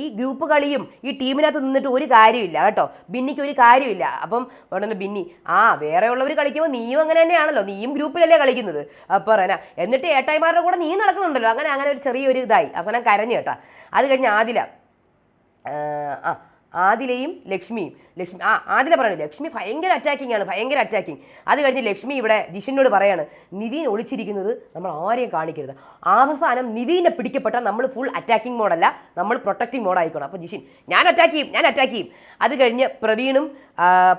Speaker 1: ഈ ഗ്രൂപ്പ് കളിയും ഈ ടീമിനകത്ത് നിന്നിട്ട് ഒരു കാര്യമില്ല കേട്ടോ. ബിന്നിക്ക് ഒരു കാര്യമില്ല. അപ്പം ഉടനെ ബിന്നി ആ വേറെ ഉള്ളവർ കളിക്കുമ്പോൾ നീയും അങ്ങനെ തന്നെയാണല്ലോ. നീയും ഗ്രൂപ്പിലല്ലേ കളിക്കുന്നത്. അപ്പോൾ റന എന്നിട്ട് ഏട്ടായിമാരുടെ കൂടെ നീ നടക്കുന്നുണ്ടല്ലോ. അങ്ങനെ അങ്ങനെ ഒരു ചെറിയൊരു ഇതായി. അവസാനം കരഞ്ഞു കേട്ടോ. അത് കഴിഞ്ഞ് ആദില ആ ആദിലയും ലക്ഷ്മിയും ലക്ഷ്മി ആ ആദില പറയുന്നത് ലക്ഷ്മി ഭയങ്കര അറ്റാക്കിംഗ് ആണ് ഭയങ്കര അറ്റാക്കിംഗ് അത് കഴിഞ്ഞ് ലക്ഷ്മി ഇവിടെ ജിഷിനോട് പറയാണ് നിവീൻ ഒളിച്ചിരിക്കുന്നത് നമ്മൾ ആരെയും കാണിക്കരുത്. അവസാനം നിവീനെ പിടിക്കപ്പെട്ടാൽ നമ്മൾ ഫുൾ അറ്റാക്കിംഗ് മോഡല്ല നമ്മൾ പ്രൊട്ടക്റ്റിംഗ് മോഡായിക്കോണം അപ്പോൾ ജിഷിൻ ഞാൻ അറ്റാക്ക് ചെയ്യും ഞാൻ അറ്റാക്ക് ചെയ്യും. അത് കഴിഞ്ഞ് പ്രവീണും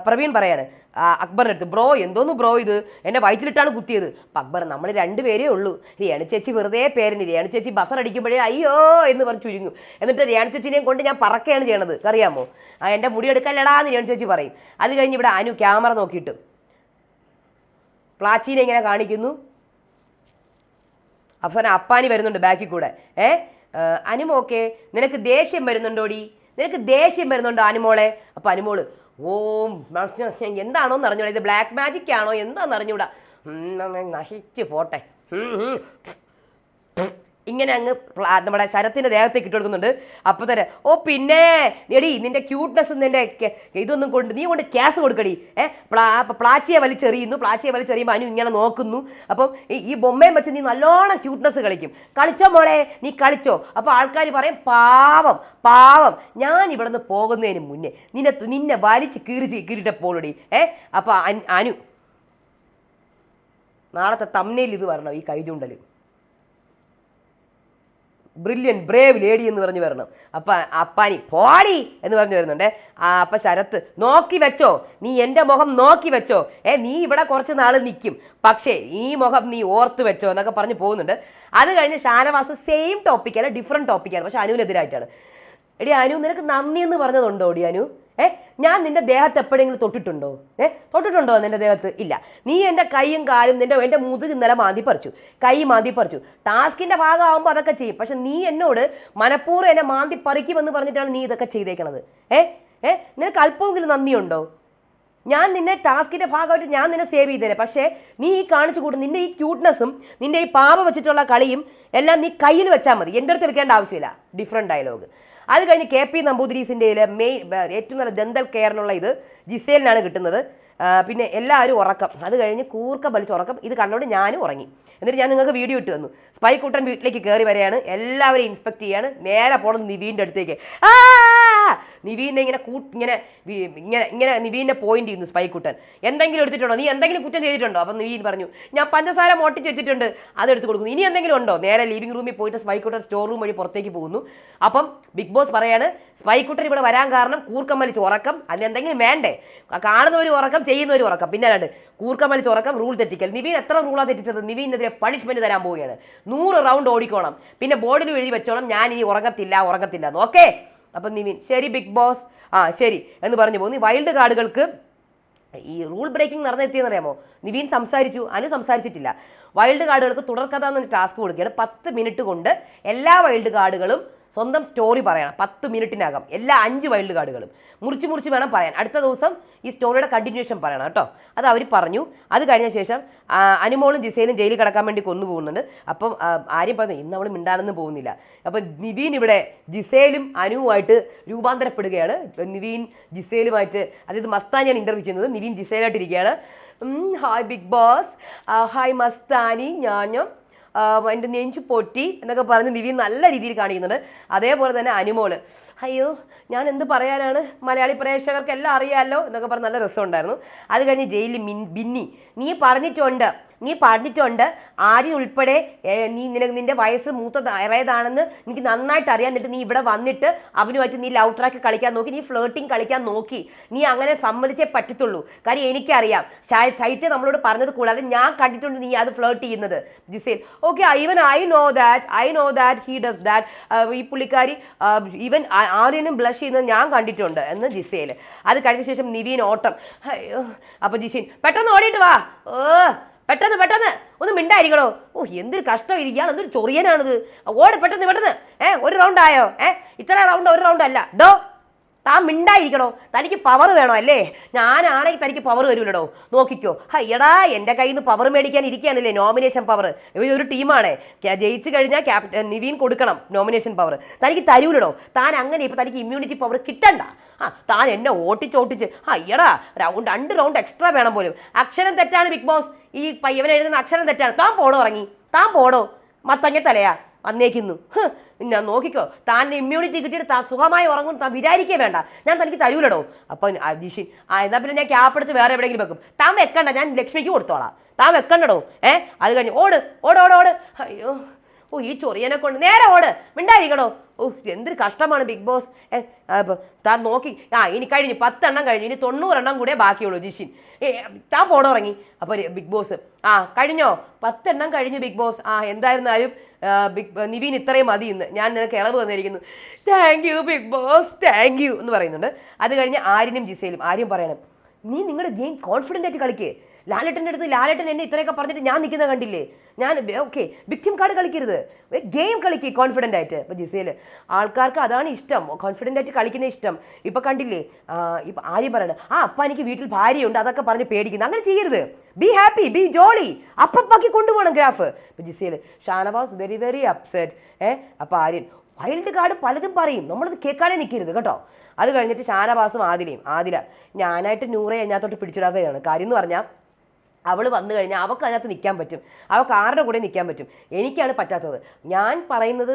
Speaker 1: പ്രവീൺ പറയാണ് അടുത്ത് ബ്രോ എന്തോന്ന് ബ്രോ ഇത്? എന്നെ വയറ്റിലിട്ടാണ് കുത്തിയത്. അപ്പം അക്ബർ നമ്മൾ രണ്ടുപേരേ ഉള്ളൂ. രേണു ചേച്ചി വെറുതെ പേരിന് രേണു ചേച്ചി ബസർ അടിക്കുമ്പോഴേ അയ്യോ എന്ന് പറഞ്ഞ് ചുരുങ്ങും. എന്നിട്ട് രേണു ചേച്ചിനെയും കൊണ്ട് ഞാൻ പറക്കുകയാണ് ചെയ്യണത്. അറിയാമോ? എന്റെ മുടി എടുക്കല്ലടാന്ന് രേണു ചേച്ചി പറയും. അത് കഴിഞ്ഞ് ഇവിടെ അനു ക്യാമറ നോക്കിയിട്ട്. പ്ലാച്ചീനെ ഇങ്ങനെ കാണിക്കുന്നു. അവസാനം അപ്പാനി വരുന്നുണ്ട് ബാക്കിൽ കൂടെ. ഏ? അനുമോക്കെ നിനക്ക് ദേഷ്യം വരുന്നുണ്ടോടി? നിനക്ക് ദേഷ്യം വരുന്നുണ്ടോ അനുമോളെ അപ്പൊ അനുമോൾ ഓം എന്താണോന്ന് അറിഞ്ഞൂടാ. ഇത് ബ്ലാക്ക് മാജിക് ആണോ? എന്താണെന്ന് അറിഞ്ഞൂടാ. ഉം, നശിച്ച് പോട്ടെ. ഇങ്ങനെ അങ്ങ് നമ്മുടെ ശരത്തിന്റെ ദേഹത്തേക്ക് ഇട്ട് കൊടുക്കുന്നുണ്ട്. അപ്പോൾ തന്നെ ഓ പിന്നെ എടി നിന്റെ ക്യൂട്ട്നെസ് നിന്റെ ഇതൊന്നും കൊണ്ട് നീ കൊണ്ട് ക്യാസ് കൊടുക്കടി. ഏ പ്ലാ പ്ലാച്ചിയെ വലിച്ചെറിയുന്നു. പ്ലാച്ചിയെ വലിച്ചെറിയുമ്പോൾ അനു ഇങ്ങനെ നോക്കുന്നു. അപ്പം ഈ- ബൊമ്മയും വെച്ച് നീ നല്ലോണം ക്യൂട്ട്നെസ് കളിക്കും. കളിച്ചോ മോളെ നീ കളിച്ചോ. അപ്പോൾ ആൾക്കാർ പറയും പാവം പാവം ഞാൻ ഇവിടെ നിന്ന് പോകുന്നതിന് മുന്നേ നിന്നെ നിന്നെ വലിച്ച് കീറി കീറിട്ടപ്പോളടി ഏ അപ്പോൾ അനു നാളത്തെ തമ്മിൽ ഇത് വരണം ഈ കൈ ചൂണ്ടൽ? ബ്രില്യൻ ബ്രേവ് ലേഡി എന്ന് പറഞ്ഞു വരണം. അപ്പ അപ്പാനി പോടി എന്ന് പറഞ്ഞു വരുന്നുണ്ട്. അപ്പൊ ശരത്ത് നോക്കി വെച്ചോ. നീ എന്റെ മുഖം നോക്കി വെച്ചോ. ഏ നീ ഇവിടെ കുറച്ച് നാൾ നിൽക്കും പക്ഷേ ഈ മുഖം നീ ഓർത്ത് വെച്ചോ എന്നൊക്കെ പറഞ്ഞു പോകുന്നുണ്ട്. അത് കഴിഞ്ഞ് ഷാനവാസ് സെയിം ടോപ്പിക്കല്ല ഡിഫറെന്റ് ടോപ്പിക്കാണ് പക്ഷെ അനുവിനെതിരായിട്ടാണ്. എടി അനു നിനക്ക് നന്ദി എന്ന് പറഞ്ഞതുണ്ടോ ഓടി അനു? ഏ? ഞാൻ നിന്റെ ദേഹത്ത് എപ്പോഴെങ്കിലും തൊട്ടിട്ടുണ്ടോ? ഏ? തൊട്ടിട്ടുണ്ടോ നിന്റെ ദേഹത്ത്? ഇല്ല. നീ എന്റെ കൈയും കാലും നിന്റെ എന്റെ മുതുക് ഇന്നലെ മാന്തി പറിച്ചു. കൈ മാന്തി പറിച്ചു. ടാസ്കിന്റെ ഭാഗമാകുമ്പോൾ അതൊക്കെ ചെയ്യും. പക്ഷെ നീ എന്നോട് മനഃപൂർവം എന്നെ മാന്തി പറിക്കുമെന്ന് പറഞ്ഞിട്ടാണ് നീ ഇതൊക്കെ ചെയ്തേക്കണത്. ഏ? ഏ? നിനക്ക് അല്പമെങ്കിലും നന്ദിയുണ്ടോ? ഞാൻ നിന്നെ ടാസ്കിന്റെ ഭാഗമായിട്ട് ഞാൻ നിന്നെ സേവ് ചെയ്തേനെ പക്ഷേ നീ ഈ കാണിച്ചു കൂട്ടും നിന്റെ ഈ ക്യൂട്ട്നെസ്സും നിന്റെ ഈ പാപ വെച്ചിട്ടുള്ള കളിയും എല്ലാം നീ കയ്യിൽ വെച്ചാൽ മതി. എന്റെ അടുത്ത് എടുക്കേണ്ട ആവശ്യമില്ല. ഡിഫറെന്റ് ഡയലോഗ് അത് കഴിഞ്ഞ് കെ പി നമ്പൂതിരീസിന്റെ മെയിൻ ഏറ്റവും നല്ല ദന്തൽ കെയറിനുള്ള ഇത് ജിസേലിനാണ് കിട്ടുന്നത്. പിന്നെ എല്ലാവരും ഉറക്കം. അത് കഴിഞ്ഞ് കൂർക്ക വലിച്ച് ഉറക്കം. ഇത് കണ്ടുകൊണ്ട് ഞാനും ഉറങ്ങി. എന്നിട്ട് ഞാൻ നിങ്ങൾക്ക് വീഡിയോ ഇട്ട് തന്നു. സ്പൈ കൂട്ടൻ വീട്ടിലേക്ക് കയറി വരികയാണ് എല്ലാവരെയും ഇൻസ്പെക്ട് ചെയ്യാണ്. നേരെ പോകണം നിവീന്റെ അടുത്തേക്ക്. ആ നിവീനെ ഇങ്ങനെ കൂ ഇങ്ങനെ ഇങ്ങനെ ഇങ്ങനെ നിവീനെ പോയിന്റ് ചെയ്യുന്നു സ്പൈ കൂട്ടൻ. എന്തെങ്കിലും എടുത്തിട്ടുണ്ടോ? നീ എന്തെങ്കിലും കുറ്റം ചെയ്തിട്ടുണ്ടോ? അപ്പം നിവീൻ പറഞ്ഞു ഞാൻ പഞ്ചസാര മോട്ടിച്ച് വെച്ചിട്ടുണ്ട്. അത് എടുത്ത് കൊടുക്കുന്നു. ഇനി എന്തെങ്കിലും ഉണ്ടോ? നേരെ ലിവിംഗ് റൂമിൽ പോയിട്ട് സ്പൈ കൂട്ടൻ സ്റ്റോർ റൂം വഴി പുറത്തേക്ക് പോകുന്നു. അപ്പം ബിഗ് ബോസ് പറയാണ് സ്പൈ കുട്ടൻ ഇവിടെ വരാൻ കാരണം കൂർക്കം വലിച്ച് ഉറക്കം. അതിന് എന്തെങ്കിലും വേണ്ടേ? കാണുന്നവർ ഉറക്കം ചെയ്യുന്നവർ ഉറക്കം. പിന്നെ അല്ലാണ്ട് കൂർക്കം വലിച്ച് ഉറക്കം റൂൾ തെറ്റിക്കൽ. നിവീൻ എത്ര റൂളാണ് തെറ്റിച്ചത്? നിവീനെതിരെ പണിഷ്മെന്റ് തരാൻ പോവുകയാണ്. നൂറ് റൗണ്ട് ഓടിക്കോണം. പിന്നെ ബോർഡിൽ എഴുതി വെച്ചോണം ഞാൻ ഇനി ഉറങ്ങത്തില്ല ഉറങ്ങത്തില്ല ഓക്കെ അപ്പം നിവിൻ ശരി ബിഗ് ബോസ് ആ ശരി. എന്ന് പറഞ്ഞു പോകുന്നു. വൈൽഡ് കാർഡുകൾക്ക് ഈ റൂൾ ബ്രേക്കിംഗ് നടന്നെത്തിയെന്ന് അറിയാമോ നിവീൻ സംസാരിച്ചു. അനു സംസാരിച്ചിട്ടില്ല. വൈൽഡ് കാർഡുകൾക്ക് തുടർക്കഥ എന്നൊരു ടാസ്ക് കൊടുക്കുകയാണ്. പത്ത് മിനിറ്റ് കൊണ്ട് എല്ലാ വൈൽഡ് കാർഡുകളും സ്വന്തം സ്റ്റോറി പറയണം. പത്ത് മിനിറ്റിനകം. എല്ലാ അഞ്ച് വൈൽഡ് കാർഡുകളും മുറിച്ച് മുറിച്ച് വേണം പറയാൻ. അടുത്ത ദിവസം ഈ സ്റ്റോറിയുടെ കണ്ടിന്യൂഷൻ പറയണം കേട്ടോ. അത് അവർ പറഞ്ഞു. അത് കഴിഞ്ഞ ശേഷം അനുമോളും ജിസയിലും ജയിലിൽ കിടക്കാൻ വേണ്ടി കൊന്നു പോകുന്നുണ്ട്. അപ്പം ആര്യം പറഞ്ഞു ഇന്ന് അവൾ മിണ്ടാനൊന്നും പോകുന്നില്ല. അപ്പം നിവീൻ ഇവിടെ ജിസയിലും അനുവുമായിട്ട് രൂപാന്തരപ്പെടുകയാണ്. നിവീൻ ജിസയിലുമായിട്ട് അതായത് മസ്താനിയാണ് ഇന്റർവ്യൂ ചെയ്യുന്നത്. നിവീൻ ജിസയിലായിട്ടിരിക്കുകയാണ് hi Big Boss hi Mastani ഞാനും എന്റെ നെഞ്ചു പൊട്ടി എന്നൊക്കെ പറഞ്ഞ് നിവിൻ നല്ല രീതിയിൽ കാണിക്കുന്നുണ്ട്. അതേപോലെ തന്നെ അനുമോൾ. അയ്യോ ഞാൻ എന്ത് പറയാനാണ്? മലയാളി പ്രേക്ഷകർക്ക് എല്ലാം അറിയാമല്ലോ എന്നൊക്കെ പറഞ്ഞ് നല്ല രസമുണ്ടായിരുന്നു. അത് കഴിഞ്ഞ് ജയിലിൽ മിൻ ബിന്നി. നീ പറഞ്ഞിട്ടുണ്ട്. നീ പറഞ്ഞിട്ടുണ്ട് ആര്യൻ ഉൾപ്പെടെ നീ നിനക്ക് നിന്റെ വയസ്സ് മൂത്ത ഇറയതാണെന്ന് എനിക്ക് നന്നായിട്ട് അറിയാൻ എന്നിട്ട് നീ ഇവിടെ വന്നിട്ട് അവനുമായിട്ട് നീ ലൗ ട്രാക്ക് കളിക്കാൻ നോക്കി നീ ഫ്ലേട്ടിങ് കളിക്കാൻ നോക്കി. നീ അങ്ങനെ സമ്മതിച്ചേ പറ്റത്തുള്ളൂ. കാര്യം എനിക്കറിയാം. ശൈത്യ നമ്മളോട് പറഞ്ഞത് കൂടാതെ ഞാൻ കണ്ടിട്ടുണ്ട് നീ അത് ഫ്ലേട്ട് ചെയ്യുന്നത്. Gizele okay even I know that I know that he does that ഈ പുള്ളിക്കാരി ഈവൻ ആര്യനും ബ്ലഷ് ചെയ്യുന്നത് ഞാൻ കണ്ടിട്ടുണ്ട് എന്ന് ജിസേൽ അത് കഴിഞ്ഞ ശേഷം നിവീൻ ഓട്ടം. അയ്യോ അപ്പൊ ജിസീൻ പെട്ടെന്ന് ഓടിയിട്ട് വാ. ഓ പെട്ടെന്ന് പെട്ടെന്ന്. ഒന്ന് മിണ്ടായിരിക്കണോ? ഓ എന്തൊരു കഷ്ടം ഇരിക്കുകയാണ് എന്തൊരു ചൊറിയനാണിത്. ഓട് പെട്ടെന്ന് പെട്ടെന്ന്. ഏഹ് ഒരു റൗണ്ട് ആയോ? ഏഹ് ഇത്ര റൗണ്ട് ഒരു റൗണ്ട് അല്ല. ഡോ താൻ മിണ്ടായിരിക്കണോ? തനിക്ക് പവർ വേണോ അല്ലേ? ഞാനാണെങ്കിൽ തനിക്ക് പവർ തരൂലടോ നോക്കിക്കോ. ഹയ്യടാ എന്റെ കയ്യിൽ നിന്ന് പവർ മേടിക്കാൻ ഇരിക്കുകയാണല്ലേ നോമിനേഷൻ പവർ ഒരു ടീമാണ് ജയിച്ചു കഴിഞ്ഞാൽ ക്യാപ്റ്റൻ നിവീൻ കൊടുക്കണം നോമിനേഷൻ പവർ തനിക്ക് തരൂലടോ. താൻ അങ്ങനെ ഇപ്പം തനിക്ക് ഇമ്മ്യൂണിറ്റി പവർ കിട്ടണ്ട. ആ താൻ എന്നെ ഓട്ടിച്ചോട്ടിച്ച് അയ്യടാ റൗണ്ട് രണ്ട് റൗണ്ട് എക്സ്ട്രാ വേണം പോലും. അക്ഷരം തെറ്റാണ് ബിഗ് ബോസ് ഈ പയ്യവൻ എഴുതുന്ന അക്ഷരം തെറ്റാണ്. താൻ പോടോ ഇറങ്ങി. താൻ പോടോ. മത്തങ്ങ തലയാ. വന്നേക്കുന്നു. ഞാൻ നോക്കിക്കോ. താൻ ഇമ്മ്യൂണിറ്റി കിട്ടിയിട്ട് താൻ സുഖമായി ഉറങ്ങും താൻ വിചാരിക്കേ വേണ്ട. ഞാൻ തനിക്ക് തരൂലടോ. അപ്പം ജിഷിൻ ആ എന്നാൽ പിന്നെ ഞാൻ ക്യാപ്പ് എടുത്ത് വേറെ എവിടെയെങ്കിലും വെക്കും. താൻ വെക്കണ്ട ഞാൻ ലക്ഷ്മിക്ക് കൊടുത്തോളാം. താൻ വെക്കണ്ടടോ ഏ? അത് കഴിഞ്ഞ് ഓട് ഓട് ഓട് ഓട്. അയ്യോ. ഓ ഈ ചൊറിയനെ കൊണ്ട് നേരെ ഓട്. മിണ്ടായിരിക്കണോ ഓ എന്തൊരു കഷ്ടമാണ് ബിഗ് ബോസ്. താൻ നോക്കി. ആ ഇനി കഴിഞ്ഞു പത്തെണ്ണം കഴിഞ്ഞു ഇനി തൊണ്ണൂറെണ്ണം കൂടെ ബാക്കിയുള്ളൂ ജിഷിൻ താൻ പോടോ ഇറങ്ങി അപ്പോൾ ബിഗ് ബോസ് ആ കഴിഞ്ഞോ? പത്തെണ്ണം കഴിഞ്ഞു ബിഗ് ബോസ്. ആ എന്തായിരുന്നാലും ബിഗ് നിവീൻ ഇത്രയും മതി ഇന്ന്. ഞാൻ നിനക്ക് ഇളവ് തന്നിരിക്കുന്നു. Thank you Big Boss thank you എന്ന് പറയുന്നുണ്ട്. അത് കഴിഞ്ഞ് ആര്യനും ജിസയിലും ആര്യം പറയണം നീ നിങ്ങളുടെ ഗെയിം കോൺഫിഡന്റ് ആയിട്ട് കളിക്കേ. ലാലേട്ടന്റെ അടുത്ത് ലാലേട്ടൻ എന്നെ ഇത്രയൊക്കെ പറഞ്ഞിട്ട് ഞാൻ നിൽക്കുന്നത് കണ്ടില്ലേ? ഞാൻ ഓക്കെ വിക്ടിം കാർഡ് കളിക്കരുത്. ഗെയിം കളിക്കുക കോൺഫിഡന്റ് ആയിട്ട്. ഇപ്പോൾ ജിസയിൽ ആൾക്കാർക്ക് അതാണ് ഇഷ്ടം. കോൺഫിഡന്റ് ആയിട്ട് കളിക്കുന്ന ഇഷ്ടം. ഇപ്പം കണ്ടില്ലേ? ഇപ്പം ആര്യം പറയണത് ആ അപ്പ എനിക്ക് വീട്ടിൽ ഭാര്യയുണ്ട് അതൊക്കെ പറഞ്ഞ് പേടിക്കുന്നു. അങ്ങനെ ചെയ്യരുത്. ബി ഹാപ്പി ബി ജോളി അപ്പപ്പാക്കി കൊണ്ടുപോകണം ഗ്രാഫ് ഇപ്പം ജിസയിൽ ഷാനവാസ് വെരി വെരി അപ്സെറ്റ് ഏ അപ്പോൾ ആര്യൻ വൈൽഡ് കാർഡ് പലതും പറയും. നമ്മളത് കേൾക്കാനേ നിൽക്കരുത് കേട്ടോ. അത് കഴിഞ്ഞിട്ട് ഷാനവാസും ആദിലയും ആദില ഞാനായിട്ട് നൂറെ അതിനകത്തോട്ട് പിടിച്ചിടാത്തതാണ്. കാര്യം എന്ന് പറഞ്ഞാൽ അവൾ വന്നു കഴിഞ്ഞാൽ അവൾക്ക് അതിനകത്ത് നിൽക്കാൻ പറ്റും. അവൾക്ക് ആരുടെ കൂടെ നിൽക്കാൻ പറ്റും? എനിക്കാണ് പറ്റാത്തത്. ഞാൻ പറയുന്നത്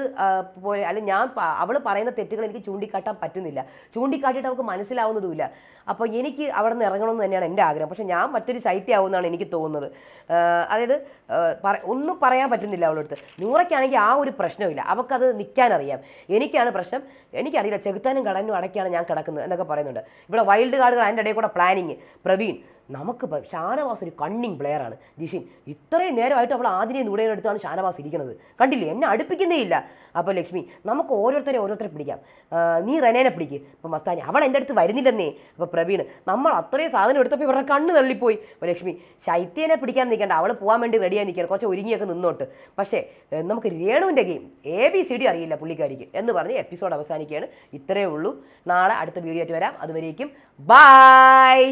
Speaker 1: പോലെ അല്ല ഞാൻ അവൾ പറയുന്ന തെറ്റുകൾ എനിക്ക് ചൂണ്ടിക്കാട്ടാൻ പറ്റുന്നില്ല. ചൂണ്ടിക്കാട്ടിയിട്ട് അവൾക്ക് മനസ്സിലാവുന്നതുമില്ല. അപ്പോൾ എനിക്ക് അവിടെ നിന്ന് ഇറങ്ങണമെന്ന് തന്നെയാണ് എന്റെ ആഗ്രഹം. പക്ഷേ ഞാൻ മറ്റൊരു ശൈത്യമാവുമെന്നാണ് എനിക്ക് തോന്നുന്നത്. അതായത് ഒന്നും പറയാൻ പറ്റുന്നില്ല അവളടുത്ത്. നൂറയ്ക്കാണെങ്കിൽ ആ ഒരു പ്രശ്നമില്ല. അവൾക്കത് നിൽക്കാനറിയാം. എനിക്കാണ് പ്രശ്നം. എനിക്കറിയില്ല ചെകുത്താനും കടനും അടയ്ക്കാണ് ഞാൻ കിടക്കുന്നത് എന്നൊക്കെ പറയുന്നുണ്ട്. ഇവിടെ വൈൽഡ് കാർഡുകൾ അതിന്റെ ഇടയിൽ കൂടെ പ്ലാനിങ് പ്രവീൺ നമുക്ക് ഷാനവാസ് ഒരു കണ്ണിങ് പ്ലെയർ ആണ്. ജിഷിൻ ഇത്രയും നേരമായിട്ട് അവൾ ആദ്യം നൂടേനെടുത്താണ് ഷാനവാസ് ഇരിക്കുന്നത്. കണ്ടില്ലേ? എന്നെ അടുപ്പിക്കുന്നേ ഇല്ല. അപ്പോൾ ലക്ഷ്മി നമുക്ക് ഓരോരുത്തരെ ഓരോരുത്തരെ പിടിക്കാം. നീ റനേനെ പിടിക്ക്. ഇപ്പം മസ്താനി അവൾ എന്റെ അടുത്ത് വരുന്നില്ലെന്നേ. അപ്പോൾ പ്രവീൺ നമ്മൾ അത്രയും സാധനം എടുത്തപ്പോൾ ഇവരുടെ കണ്ണ് തള്ളിപ്പോയി. അപ്പോൾ ലക്ഷ്മി ശൈത്യനെ പിടിക്കാൻ നിൽക്കേണ്ട. അവൾ പോകാൻ വേണ്ടി റെഡിയായി നിൽക്കണം കുറച്ച് ഒരുങ്ങിയൊക്കെ നിന്നോട്ട്. പക്ഷേ നമുക്ക് രേണുവിന്റെ game A B C D അറിയില്ല പുള്ളിക്കാരിക്ക് എന്ന് പറഞ്ഞ് എപ്പിസോഡ് അവസാനിക്കുകയാണ്. ഇത്രയേ ഉള്ളൂ. നാളെ അടുത്ത വീഡിയോ ആയിട്ട് വരാം. അതുവരേക്കും ബായ്